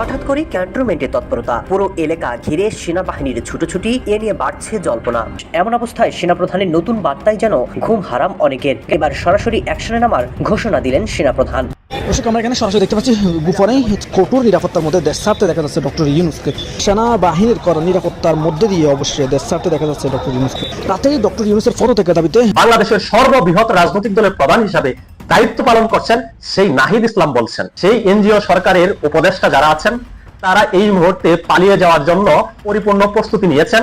হঠাৎ করে ক্যান্টনমেন্টে তৎপরতা। পুরো এলাকা ঘিরে সেনাবাহিনীর ছুটোছুটি এ নিয়ে বাড়ছে জল্পনা। এমন অবস্থায় সেনাপ্রধানের নতুন বার্তায় যেন ঘুম হারাম অনেকের। এবার সরাসরি অ্যাকশনে নামার ঘোষণা দিলেন সেনাপ্রধান। দর্শক আমরা এখানে সরাসরি দেখতে পাচ্ছি গোপনে কঠোর নিরাপত্তার মধ্যে দেশ ছাড়তে দেখা যাচ্ছে ডক্টর ইউনুসকে। সেনাবাহিনীর করা নিরাপত্তার মধ্যে দিয়ে অবশ্যই দেশ ছাড়তে দেখা যাচ্ছে ডক্টর ইউনুসকে। রাতেই ডক্টর ইউনুসের ফটো থেকে দাবিতে বাংলাদেশের সর্ববৃহৎ রাজনৈতিক দলের প্রধান হিসাবে দায়িত্ব পালন করছেন সেই নাহিদ ইসলাম বলছেন। সেই এনজিও সরকারের উপদেষ্টা যারা আছেন, তারা এই মুহূর্তে পালিয়ে যাওয়ার জন্য পরিপূর্ণ প্রস্তুতি নিয়েছেন।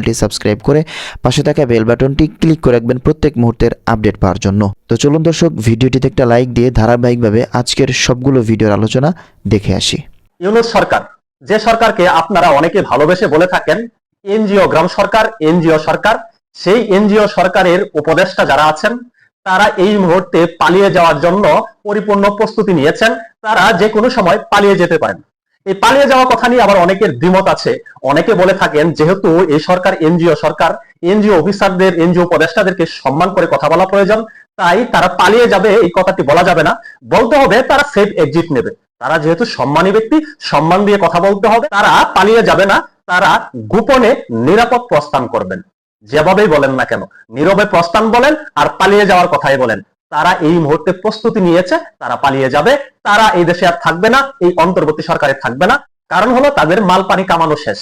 চ্যানেলটি সাবস্ক্রাইব করে পাশে থাকা বেল বাটনটি ক্লিক করে রাখবেন প্রত্যেক মুহূর্তের আপডেট পাওয়ার জন্য। তো চলুন দর্শক, ভিডিওটিতে একটা লাইক দিয়ে ধারাবাহিকভাবে আজকের সবগুলো ভিডিওর আলোচনা দেখে আসি। ইউনুস সরকার, যে সরকারকে আপনারা অনেকে ভালোবেসে বলে থাকেন, এনজিও, গ্রাম সরকার, এনজিও সরকার, সেই এনজিও সরকারের উপদেষ্টা যারা আছেন, তারা এই মুহূর্তে পালিয়ে যাওয়ার জন্য পরিপূর্ণ প্রস্তুতি নিয়েছেন, তারা যে কোনো সময় পালিয়ে যেতে পারেন। এই পালিয়ে যাওয়ার কথা নিয়ে আবার অনেকের দ্বিমত আছে। অনেকে বলে থাকেন, যেহেতু এই সরকার এনজিও সরকার, এনজিও অফিসারদের, এনজিও উপদেষ্টাদেরকে সম্মান করে কথা বলা প্রয়োজন, তাই তারা পালিয়ে যাবে, এই কথাটি বলা যাবে না। বলতে হবে, তারা সেফ এক্সিট নেবে। তারা যেহেতু সম্মানী ব্যক্তি, সম্মান দিয়ে কথা বলতে হবে, তারা পালিয়ে যাবে না, তারা গোপনে নিরাপদ প্রস্থান করবেন। যেভাবেই বলেন না কেন, নীরবে প্রস্থান বলেন আর পালিয়ে যাওয়ার কথাই বলেন। তারা এই মুহূর্তে প্রস্তুতি নিয়েছে, তারা পালিয়ে যাবে। তারা এই দেশে আর থাকবে না, এই অন্তর্বর্তী সরকারে থাকবে না। কারণ হলো তাদের মাল পানি কামানো শেষ।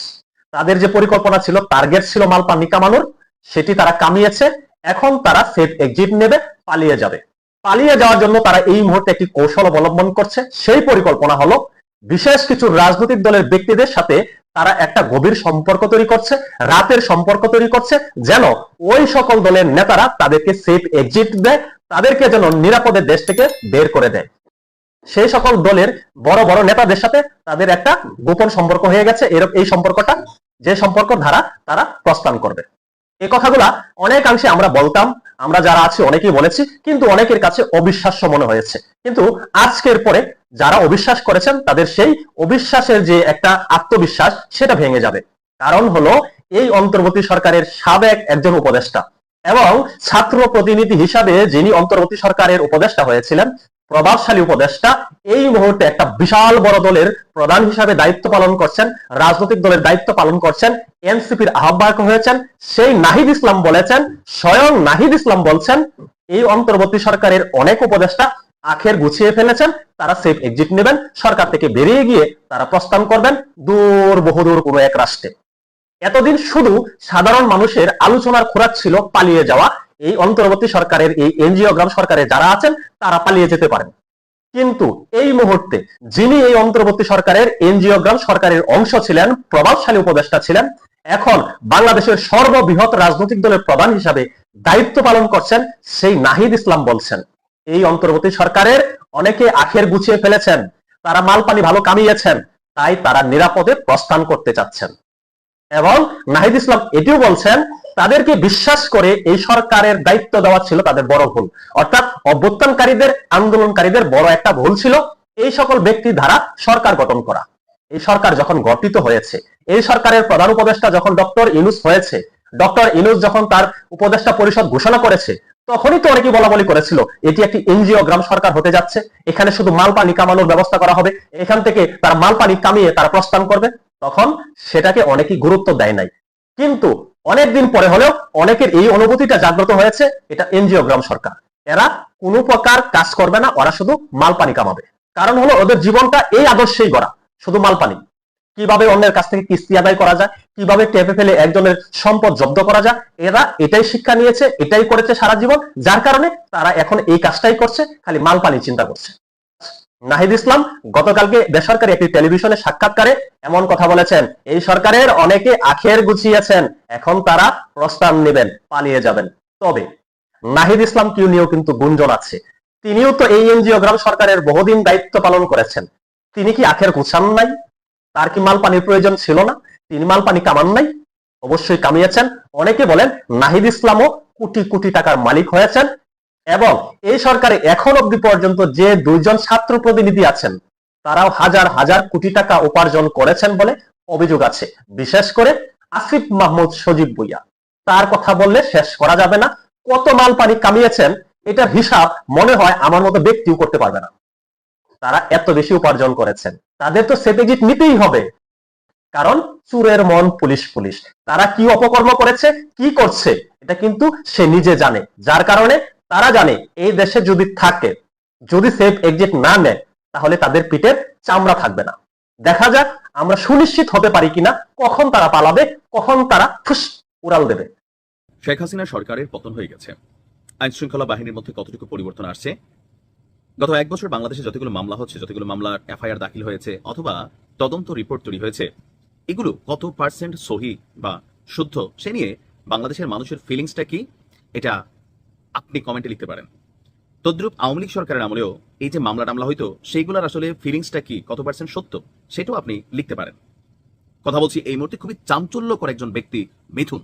তাদের যে পরিকল্পনা ছিল টার্গেট ছিল মাল পানি কামানোর, সেটি তারা কামিয়েছে। এখন তারা সেফ এক্সিট নেবে, পালিয়ে যাবে। পালিয়ে যাওয়ার জন্য তারা এই মুহূর্তে একটি কৌশল অবলম্বন করছে। সেই পরিকল্পনা হলো বিশেষ কিছু রাজনৈতিক দলের ব্যক্তিদের সাথে তারা একটা গভীর সম্পর্ক তৈরি করছে, রাতের সম্পর্ক তৈরি করছে, যেন ওই সকল দলের নেতারা তাদেরকে সেফ এক্সিট দেয়, তাদেরকে যেন নিরাপদে দেশ থেকে বের করে দেয়। সেই সকল দলের বড় বড় নেতাদের সাথে তাদের একটা গোপন সম্পর্ক হয়ে গেছে এরকম এই সম্পর্কটা, যে সম্পর্ক ধারা তারা প্রস্থান করবে। এই কথাগুলা অনেকাংশে আমরা বলতাম আমরা যারা আছি অনেকেই বলেছি, কিন্তু অনেকের কাছে অবিশ্বাস্য মনে হয়েছে। কিন্তু আজকের পরে যারা অবিশ্বাস করেছেন, তাদের সেই অবিশ্বাসের যে একটা আত্মবিশ্বাস, সেটা ভেঙে যাবে। কারণ হলো, এই অন্তর্বর্তী সরকারের সাবেক একজন উপদেষ্টা এবং ছাত্র প্রতিনিধি হিসাবে যিনি অন্তর্বর্তী সরকারের উপদেষ্টা হয়েছিলেন প্রভাবশালী উপদেষ্টা এই মুহূর্তে একটা বিশাল বড় দলের প্রধান হিসাবে দায়িত্ব পালন করছেন, রাজনৈতিক দলের দায়িত্ব পালন করছেন, এনসিপির আহ্বায়ক হয়েছেন, সেই নাহিদ ইসলাম বলেছেন, স্বয়ং নাহিদ ইসলাম বলছেন, এই অন্তর্বর্তী সরকারের অনেক উপদেষ্টা আখের গুছিয়ে ফেলেছেন, তারা সেফ এক্সিট নেবেন, সরকার থেকে বেরিয়ে গিয়ে তারা প্রস্থান করবেন, দূর বহুদূর কোনো এক রাষ্ট্রে। এতদিন শুধু সাধারণ মানুষের আলোচনার খোরাক ছিল পালিয়ে যাওয়া। এই অন্তর্বর্তী সরকারের, এই এনজিও গ্রাম সরকারে যারা আছেন, তারা পালিয়ে যেতে পারেন। কিন্তু এই মুহূর্তে যিনি এই অন্তর্বর্তী সরকারের এনজিও গ্রাম সরকারের অংশ ছিলেন, প্রভাবশালী উপদেষ্টা ছিলেন, এখন বাংলাদেশের সর্ববৃহৎ রাজনৈতিক দলের প্রধান হিসাবে দায়িত্ব পালন করছেন সেই নাহিদ ইসলাম বলছেন। এই অন্তর্বর্তী সরকারের অনেকে আখের গুছিয়ে ফেলেছেন, তারা মাল পানি ভালো কামিয়েছেন, তাই তারা নিরাপদে প্রস্থান করতে চাচ্ছেন। এবং নাহিদ ইসলাম এটিও বলছেন, তাদেরকে বিশ্বাস করে এই সরকারের দায়িত্ব দেওয়া ছিল তাদের বড় ভুল। অর্থাৎ অভ্যুত্থানকারীদের, আন্দোলনকারীদের বড় একটা ভুল ছিল এই সকল ব্যক্তি দ্বারা সরকার গঠন করা। এই সরকার যখন গঠিত হয়েছে, এই সরকারের প্রধান উপদেষ্টা যখন ডক্টর ইনুস হয়েছে, ডক্টর ইনুস যখন তার উপদেষ্টা পরিষদ ঘোষণা করেছে, তখনই তো অনেকে বলা বলি করেছিল, এটি একটি এনজিও গ্রাম সরকার হতে যাচ্ছে, এখানে শুধু মাল পানি কামানোর ব্যবস্থা করা হবে, এখান থেকে তার মাল পানি কামিয়ে তারা প্রস্থান করবে। তখন সেটাকে অনেকেই গুরুত্ব দেয় নাই। কিন্তু অনেকদিন পরে হলেও অনেকের এই অনুভূতিটা জাগ্রত হয়েছে, এটা এনজিও গ্রাম সরকার। এরা কোনো প্রকার কাজ করবে না, ওরা শুধু মাল পানি কামাবে। কারণ হলো ওদের জীবনটা এই আদর্শেই গড়া, শুধু মাল পানি কীভাবে অন্যের কাছ থেকে কিস্তি আদায় করা যায়, কীভাবে টেপে ফেলে একজনের সম্পদ জব্দ করা যায়, এরা এটাই শিক্ষা নিয়েছে, এটাই করেছে সারা জীবন। যার কারণে তারা এখন এই কাজটাই করছে, খালি মাল পানি চিন্তা করছে। নাহিদ ইসলাম, গতকালকে বেসরকারি একটি টেলিভিশনে সাক্ষাৎকারে এমন কথা বলেছেন, এই সরকারের অনেকে আখের গুছিয়েছেন, এখন তারা প্রস্তাব নেবেন, পালিয়ে যাবেন। তবে নাহিদ ইসলাম কিউ নিয়েও কিন্তু গুঞ্জন আছে। তিনিও তো এই এনজিও গ্রাম সরকারের বহুদিন দায়িত্ব পালন করেছেন। তিনি কি আখের গুছান নাই? তার কি মাল পানির প্রয়োজন ছিল না? তিনি মাল পানি কামান নাই? অবশ্যই কামিয়েছেন। অনেকে বলেন, নাহিদ ইসলামও কোটি কোটি টাকার মালিক হয়েছেন এবং এই সরকারে এখন অবধি পর্যন্ত যে দুইজন ছাত্র প্রতিনিধি আছেন, তারাও হাজার হাজার কোটি টাকা উপার্জন করেছেন বলে অভিযোগ আছে। বিশেষ করে আসিফ মাহমুদ সজীব বইয়া তার কথা বললে শেষ করা যাবে না। কত মাল পানি কামিয়েছেন এটার হিসাব মনে হয় আমার মতো ব্যক্তিও করতে পারবে না। তারা এত বেশি উপার্জন করেছেন। তাদের তো এক্সিট নিতেই হবে। কারণ চুরের মন পুলিশ পুলিশ। তারা কি অপকর্ম করেছে, কি করছে, এটা কিন্তু সে নিজে জানে। যার কারণে তারা জানে এই দেশে যদি থাকে, যদি সেফ এক্সিট না নেয়, তাহলে তাদের পিঠের চামড়া থাকবে না। দেখা যাক আমরা সুনিশ্চিত হতে পারি কিনা, কখন তারা পালাবে, কখন তারা ফুস উড়াল দেবে। শেখ হাসিনা সরকারের পতন হয়ে গেছে। আইন শৃঙ্খলা বাহিনীর মধ্যে কতটুকু পরিবর্তন আসছে? গত এক বছর বাংলাদেশে যতগুলো মামলা হচ্ছে, যতগুলো মামলার এফআইআর দাখিল হয়েছে, অথবা তদন্ত রিপোর্ট তৈরি হয়েছে, এগুলো কত পার্সেন্ট সহি বা শুদ্ধ, সে নিয়ে বাংলাদেশের মানুষের ফিলিংসটা কি? এটা আপনি কমেন্টে লিখতে পারেন। তদ্রুপ আওয়ামী লীগ সরকারের আমলেও এই যে মামলা টামলা হইতো, সেইগুলোর আসলে ফিলিংসটা কি, কত পার্সেন্ট সত্য, সেটাও আপনি লিখতে পারেন। কথা বলছি, এই মুহূর্তে খুবই চাঞ্চল্যকর একজন ব্যক্তি, মিথুন।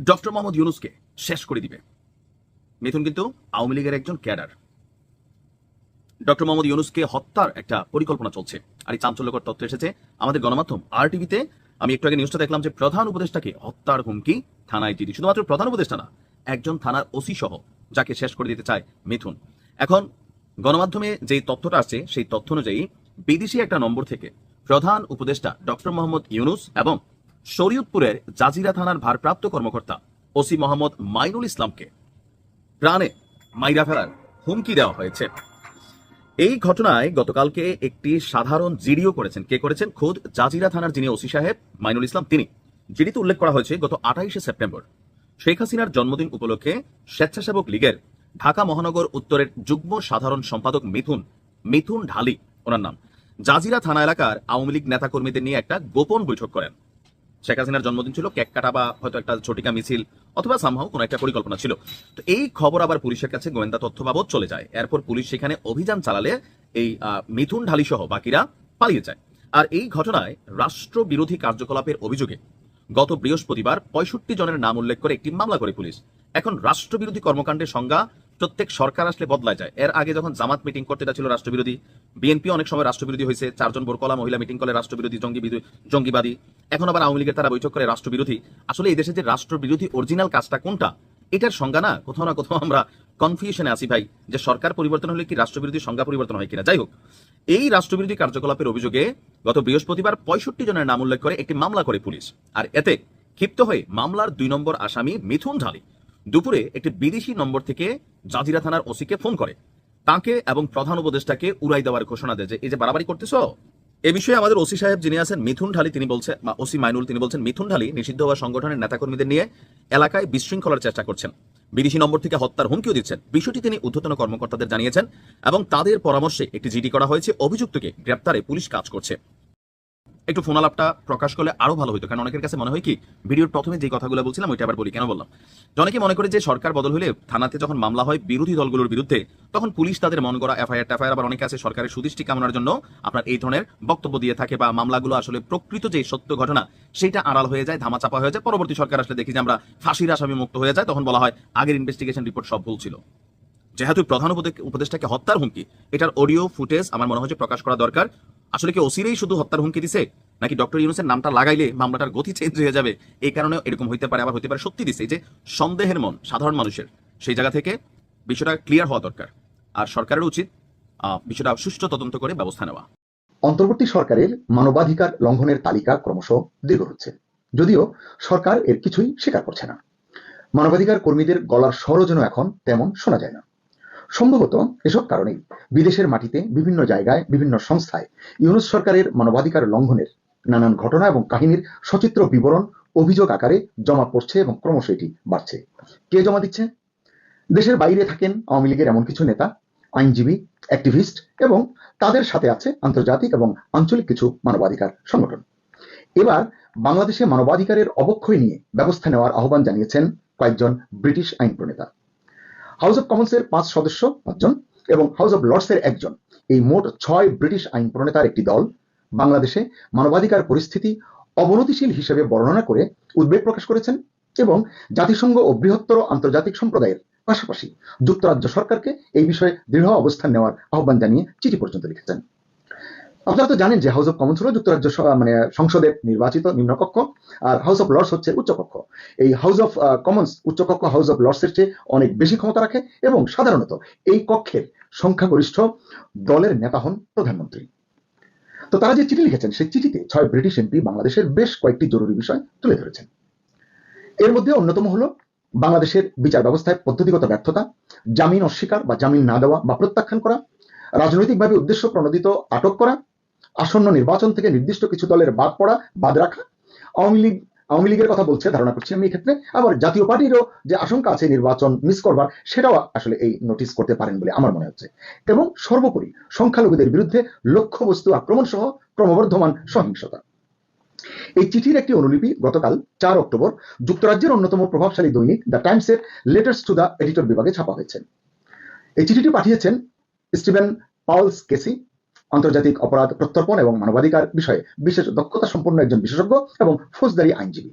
ডক্টর মোহাম্মদ ইউনুসকে শেষ করে দিবে। মিথুন কিন্তু আওয়ামী লীগের একজন ক্যাডার। ডক্টর মোহাম্মদ ইউনুসকে হত্যার একটা পরিকল্পনা চলছে। আর এই চাঞ্চল্যকর তথ্য এসেছে আমাদের গণমাধ্যম আর টিভিতে আমি একটু আগে নিউজটা দেখলাম যে প্রধান উপদেষ্টাকে হত্যার হুমকি থানায় জিডি শুধুমাত্র প্রধান উপদেষ্টা না একজন থানার ওসি সহ, যাকে শেষ করে দিতে চায় মিথুন। এখন, গণমাধ্যমে যেই তথ্যটা আসছে, সেই তথ্য অনুযায়ী বিদেশি একটা নম্বর থেকে প্রধান উপদেষ্টা ডক্টর মোহাম্মদ ইউনুস এবং শরীয়তপুরের জাজিরা থানার ভারপ্রাপ্ত কর্মকর্তা ওসি মোহাম্মদ মাইনুল ইসলামকে প্রাণে মাইরা ফেলার হুমকি দেওয়া হয়েছে। এই ঘটনায় গতকালকে একটি সাধারণ জিডিও করেছেন। কে করেছেন? খোদ জাজিরা থানার যিনি ওসি সাহেব, মাইনুল ইসলাম, তিনি। জিডিতে উল্লেখ করা হয়েছে, গত আঠাইশে সেপ্টেম্বর শেখ হাসিনার জন্মদিন উপলক্ষে স্বেচ্ছাসেবক লীগের ঢাকা মহানগর উত্তরের যুগ্ম সাধারণ সম্পাদক মিথুন মিথুন ঢালি ওনার নাম। জাজিরা থানা এলাকার আওয়ামী লীগ নেতাকর্মীদের নিয়ে একটা গোপন বৈঠক করেন। শেখ হাসিনার জন্মদিন ছিল কেক কাটা বা হয়তো একটা ঝটিকা মিছিল অথবা সামহাও কোনো একটা পরিকল্পনা ছিল। তো এই খবর আবার পুলিশের কাছে গোয়েন্দা তথ্য বাবদ চলে যায়। এরপর পুলিশ সেখানে অভিযান চালালে এই মিথুন ঢালি সহ বাকিরা পালিয়ে যায়। আর এই ঘটনায় রাষ্ট্র বিরোধী কার্যকলাপের অভিযোগে গত বৃহস্পতিবার পঁয়ষট্টি জনের নাম উল্লেখ করে একটি মামলা করে পুলিশ। এখন রাষ্ট্রবিরোধী কর্মকাণ্ডের সংজ্ঞা প্রত্যেক সরকার আসলে বদলায় যায়। এর আগে যখন জামাত মিটিং করতে ছিল রাষ্ট্রবিরোধী, বিএনপি অনেক সময় রাষ্ট্রবিরোধী হয়েছে, চারজন বোরকলা মহিলা মিটিং করে রাষ্ট্রবিরোধী জঙ্গি জঙ্গিবাদী। এখন আবার আওয়ামী লীগের তারা বৈঠক করে রাষ্ট্রবিরোধী। আসলে এই দেশে যে রাষ্ট্রবিরোধী অরিজিনাল কাজটা কোনটা, এটার সংজ্ঞা না, কোথাও না কোথাও আমরা কনফিউশনে আছি ভাই, যে সরকার পরিবর্তন হলে কি রাষ্ট্রবিরোধী সংজ্ঞা পরিবর্তন হয় কিনা। যাই হোক এই রাষ্ট্রবিরোধী কার্যকলাপের অভিযোগে গত বৃহস্পতিবার পঁয়ষট্টি জনের নাম উল্লেখ করে একটি মামলা করে পুলিশ। আর এতে ক্ষিপ্ত হয়ে মামলার দুই নম্বর আসামি মিথুন ঢালি দুপুরে একটি বিদেশি নম্বর থেকে জাজিরা থানার ওসিকে ফোন করে। তাকে এবং প্রধান উপদেষ্টাকে উড়াই দেওয়ার ঘোষণা দেয় যে, এই যে বাড়াবাড়ি করতেছ? এ বিষয়ে আমাদের ওসি সাহেব যিনি আছেন মিথুন ঢালি, তিনি বলছেন বা ওসি মাইনুল, তিনি বলছেন, মিথুন ঢালি নিষিদ্ধ হওয়া সংগঠনের নেতাকর্মীদের নিয়ে এলাকায় বিশৃঙ্খলার চেষ্টা করছেন। বিদেশি নম্বর থেকে হত্যার হুমকিও দিচ্ছেন। বিষয়টি তিনি ঊর্ধ্বতন কর্মকর্তাদের জানিয়েছেন এবং তাদের পরামর্শে একটি জিডি করা হয়েছে। অভিযুক্তকে গ্রেপ্তারে পুলিশ কাজ করছে। একটু ফোন আলাপটা প্রকাশ করলে আরও ভালো হতো কারণ অনেকের কাছে মনে হয় কি, ভিডিওর প্রথমে যে কথাগুলো বলছিলাম, ওইটা আবার বলি, কেন বললাম? অনেকে মনে করে যে সরকার বদল হলে থানাতে যখন মামলা হয় বিরোধী দলগুলোর বিরুদ্ধে, তখন পুলিশ তাদের মন করা এফআইআর টাফআইআর, আবার অনেকে আছে সরকারের সুদৃষ্টি কামনার জন্য আপনার এই ধরনের বক্তব্য দিয়ে থাকে বা মামলাগুলো আসলে প্রকৃত যে সত্য ঘটনা, সেটা আড়াল হয়ে যায়, ধামাচাপা হয়ে যায়। পরবর্তী সরকার আসলে দেখি যে আমরা ফাঁসির আসামি মুক্ত হয়ে যায়, তখন বলা হয় আগের ইনভেস্টিগেশন রিপোর্ট সব ভুল ছিল। যেহেতু প্রধান উপদে- উপদেষ্টাকে হত্যার হুমকি, এটার অডিও ফুটেজ আমার মনে যে প্রকাশ করা দরকার। আসলে কি ওসিরেই শুধু হত্যার হুমকি দিছে? নাকি ডক্টর ইউনুসের নামটা লাগাইলে মামলাটার গতি চেঞ্জ হয়ে যাবে? এই কারণে এরকম হইতে পারে, আবার হইতে পারে সত্যি দিছে। যে সন্দেহের মন সাধারণ মানুষের, সেই জায়গা থেকে বিষয়টা ক্লিয়ার হওয়া দরকার। আর সরকারের উচিত বিষয়টা সুষ্ঠু তদন্ত করে ব্যবস্থা নেওয়া। অন্তর্বর্তী সরকারের মানবাধিকার লঙ্ঘনের তালিকা ক্রমশ দীর্ঘ হচ্ছে। যদিও সরকার এর কিছুই স্বীকার করছে না। মানবাধিকার কর্মীদের গলার স্বরও যেন এখন তেমন শোনা যায় না। সম্ভবত এসব কারণেই বিদেশের মাটিতে বিভিন্ন জায়গায়, বিভিন্ন সংস্থায় ইউনুস সরকারের মানবাধিকার লঙ্ঘনের নানান ঘটনা এবং কাহিনীর সচিত্র বিবরণ, অভিযোগ আকারে জমা পড়ছে এবং ক্রমশ এটি বাড়ছে। কে জমা দিচ্ছে? দেশের বাইরে থাকেন আওয়ামী লীগের এমন কিছু নেতা, আইনজীবী, অ্যাক্টিভিস্ট এবং তাদের সাথে আছে আন্তর্জাতিক এবং আঞ্চলিক কিছু মানবাধিকার সংগঠন। এবার বাংলাদেশে মানবাধিকারের অবক্ষয় নিয়ে ব্যবস্থা নেওয়ার আহ্বান জানিয়েছেন কয়েকজন ব্রিটিশ আইন প্রণেতা হাউস অব কমন্সের পাঁচ সদস্য, পাঁচজন, এবং হাউস অব লর্ডসের একজন। এই মোট ছয় ব্রিটিশ আইন প্রণেতার একটি দল। বাংলাদেশে মানবাধিকার পরিস্থিতি অবনতিশীল হিসেবে বর্ণনা করে উদ্বেগ প্রকাশ করেছেন এবং জাতিসংঘ ও বৃহত্তর আন্তর্জাতিক সম্প্রদায়ের পাশাপাশি যুক্তরাজ্য সরকারকে এই বিষয়ে দৃঢ় অবস্থান নেওয়ার আহ্বান জানিয়ে চিঠি পর্যন্ত লিখেছেন। আপনারা তো জানেন যে হাউস অফ কমন্স হলো যুক্তরাজ্য মানে সংসদের নির্বাচিত নিম্নকক্ষ, আর হাউস অফ লর্ডস হচ্ছে উচ্চকক্ষ। এই হাউস অফ কমন্স উচ্চকক্ষ হাউস অফ লর্ডসের চেয়ে অনেক বেশি ক্ষমতা রাখে এবং সাধারণত এই কক্ষের সংখ্যাগরিষ্ঠ দলের নেতা হন প্রধানমন্ত্রী। তো তারা যে চিঠি লিখেছেন, সেই চিঠিতে ছয় ব্রিটিশ এমপি বাংলাদেশের বেশ কয়েকটি জরুরি বিষয় তুলে ধরেছেন। এর মধ্যে অন্যতম হলো বাংলাদেশের বিচার ব্যবস্থায় পদ্ধতিগত ব্যর্থতা, জামিন অস্বীকার বা জামিন না দেওয়া বা প্রত্যাখ্যান করা, রাজনৈতিকভাবে উদ্দেশ্য প্রণোদিত আটক করা আসন্ন নির্বাচন থেকে নির্দিষ্ট কিছু দলের বাদ পড়া, বাদ রাখা। আওয়ামী লীগ, আওয়ামী লীগের কথা বলছে, ধারণা করছি আমি এক্ষেত্রে। আবার জাতীয় পার্টিরও যে আশঙ্কা আছে নির্বাচন মিস করবার, সেটাও আসলে এই নোটিস করতে পারেন বলে আমার মনে হচ্ছে। এবং সর্বোপরি সংখ্যালঘুদের বিরুদ্ধে লক্ষ্যবস্তু আক্রমণ সহ ক্রমবর্ধমান সহিংসতা। এই চিঠির একটি অনুলিপি গতকাল চার অক্টোবর যুক্তরাজ্যের অন্যতম প্রভাবশালী দৈনিক দ্য টাইমসের লেটার্স টু দ্য এডিটর বিভাগে ছাপা হয়েছে। এই চিঠিটি পাঠিয়েছেন স্টিভেন পাউলস কেসি আন্তর্জাতিক অপরাধ প্রত্যর্পণ এবং মানবাধিকার বিষয়ে বিশেষ দক্ষতা সম্পন্ন একজন বিশেষজ্ঞ এবং ফৌজদারি আইনজীবী।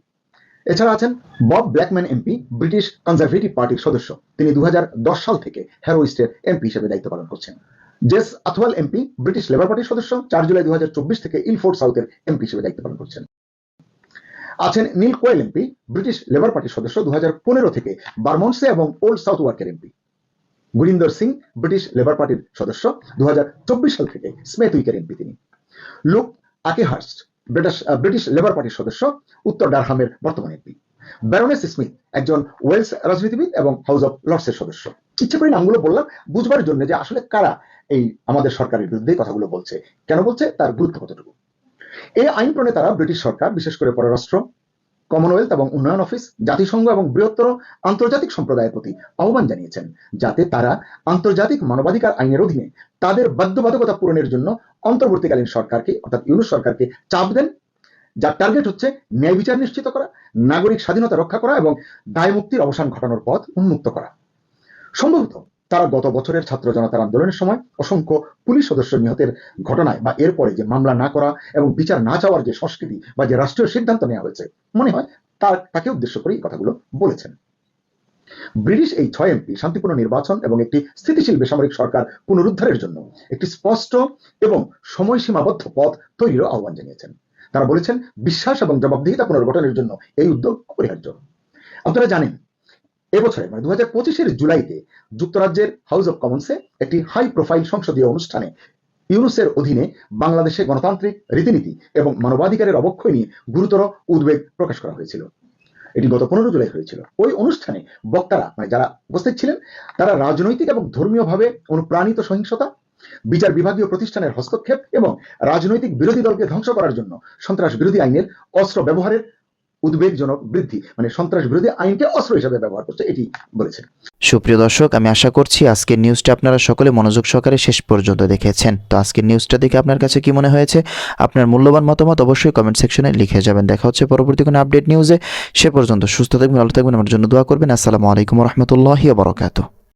এছাড়া আছেন Bob Blackman MP, British Conservative পার্টির সদস্য। তিনি দু হাজার দশ সাল থেকে হ্যারোইস্টের এমপি হিসেবে দায়িত্ব পালন করছেন। Jas Athwal MP, British Labour পার্টির সদস্য, চার জুলাই দু হাজার চব্বিশ থেকে ইলফোর্ড সাউথের এমপি হিসেবে দায়িত্ব পালন করছেন। আছেন Neil Coyle MP, British Labour পার্টির সদস্য দু হাজার পনেরো থেকে বারমন্সে এবং ওল্ড সাউথ ওয়ার্কের MP. Gurinder Singh, British Labour পার্টির সদস্য দু সাল থেকে স্মেথ উইকের এমপি তিনি। Luke Akehurst, British British Labour পার্টির সদস্য, উত্তর ডারহামের বর্তমান এমপি। ব্যারোনেস স্মিথ একজন ওয়েলস রাজনীতিবিদ এবং হাউস অফ লর্ডসের সদস্য। ইচ্ছে করে নামগুলো বললাম, বুঝবার জন্য যে আসলে কারা এই আমাদের সরকারের বিরুদ্ধে কথাগুলো বলছে, কেন বলছে, তার গুরুত্ব কতটুকু? এই আইন প্রণেতারা ব্রিটিশ সরকার, বিশেষ করে পররাষ্ট্র কমনওয়েলথ এবং উন্নয়ন অফিস জাতিসংঘ এবং বৃহত্তর আন্তর্জাতিক সম্প্রদায়ের প্রতি আহ্বান জানিয়েছেন, যাতে তারা আন্তর্জাতিক মানবাধিকার আইনের অধীনে তাদের বাধ্যবাধকতা পূরণের জন্য অন্তর্বর্তীকালীন সরকারকে, অর্থাৎ ইউনুস সরকারকে চাপ দেন। যার টার্গেট হচ্ছে ন্যায় বিচার নিশ্চিত করা, নাগরিক স্বাধীনতা রক্ষা করা এবং দায় মুক্তির অবসান ঘটানোর পথ উন্মুক্ত করা। সম্ভবত তারা গত বছরের ছাত্র জনতার আন্দোলনের সময় অসংখ্য পুলিশ সদস্য নিহতের ঘটনায় বা এরপরে যে মামলা না করা এবং বিচার না চাওয়ার যে সংস্কৃতি বা যে রাষ্ট্রীয় সিদ্ধান্ত নেওয়া হয়েছে, মনে হয় তার তাকে উদ্দেশ্য করে এই কথাগুলো বলেছেন। ব্রিটিশ এই ছয় এমপি শান্তিপূর্ণ নির্বাচন এবং একটি স্থিতিশীল বেসামরিক সরকার পুনরুদ্ধারের জন্য একটি স্পষ্ট এবং সময়সীমাবদ্ধ পথ তৈরিরও আহ্বান জানিয়েছেন। তারা বলেছেন, বিশ্বাস এবং জবাবদিহিতা পুনর্গঠনের জন্য এই উদ্যোগ অপরিহার্য। আপনারা জানেন এবছরে মানে দু হাজার জুলাইতে যুক্তরাজ্যের হাউস অব কমন্সে একটি হাই প্রোফাইল সংসদীয় অনুষ্ঠানে ইউনুসের অধীনে বাংলাদেশে গণতান্ত্রিক রীতিনীতি এবং মানবাধিকারের অবক্ষয় নিয়ে গুরুতর উদ্বেগ প্রকাশ করা হয়েছিল। এটি গত পনেরো জুলাই হয়েছিল। ওই অনুষ্ঠানে বক্তারা মানে যারা উপস্থিত ছিলেন, তারা রাজনৈতিক এবং ধর্মীয়ভাবে অনুপ্রাণিত সহিংসতা, বিচার বিভাগীয় প্রতিষ্ঠানের হস্তক্ষেপ এবং রাজনৈতিক বিরোধী দলকে ধ্বংস করার জন্য সন্ত্রাস বিরোধী আইনের অস্ত্র ব্যবহারের উদ্বেগজনক বৃদ্ধি মানে সন্ত্রাস বিরোধী আইনকে অস্ত্র হিসেবে ব্যবহার করছে, এটি বলেছেন। সুপ্রিয় দর্শক, আমি আশা করছি আজকের নিউজটা আপনারা সকলে মনোযোগ সহকারে শেষ পর্যন্ত দেখেছেন। তো আজকের নিউজটা দেখে আপনার কাছে কি মনে হয়েছে? আপনার মূল্যবান মতামত অবশ্যই কমেন্ট সেকশনে লিখে যাবেন। দেখা হচ্ছে পরবর্তী কোনো আপডেট নিউজে সে পর্যন্ত সুস্থ থাকবেন, ভালো থাকবেন, আমার জন্য দোয়া করবেন। আসসালামু আলাইকুম রহমতুল্লাহি বরকাত